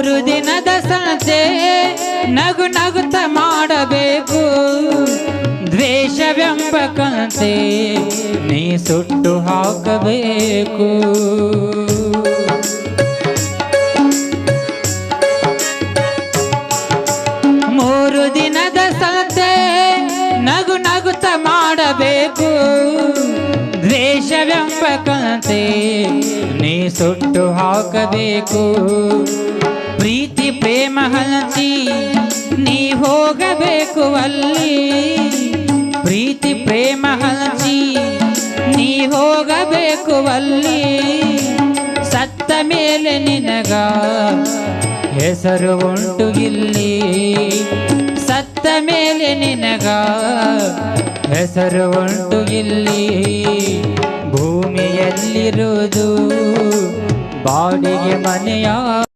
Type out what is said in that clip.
ಮೂರು ದಿನದ ಸಂತೆ ನಗು ನಗುತ್ತ ಮಾಡಬೇಕು. ದ್ವೇಷವೆಂಬ ಕಂತೆ ನೀ ಸುಟ್ಟು ಹಾಕಬೇಕು. ಮೂರು ದಿನದ ಸಂತೆ ನಗು ನಗುತ್ತ ಮಾಡಬೇಕು. ದ್ವೇಷವೆಂಬ ಕಂತೆ ನೀ ಸುಟ್ಟು ಹಾಕಬೇಕು. ಪ್ರೇಮ ನೀ ಹೋಗಬೇಕು ಅಲ್ಲಿ. ಪ್ರೀತಿ, ಪ್ರೇಮ ಹಂಚಿ ನೀ ಹೋಗಬೇಕು ಅಲ್ಲಿ. ಸತ್ತ ಮೇಲೆ ನಿನಗ ಹೆಸರು ಉಂಟು ಇಲ್ಲಿ. ಸತ್ತ ಮೇಲೆ ನಿನಗ ಹೆಸರು ಉಂಟು ಇಲ್ಲಿ. ಭೂಮಿಯಲ್ಲಿರುವುದು ಬಾಡಿಗೆ ಮನೆಯ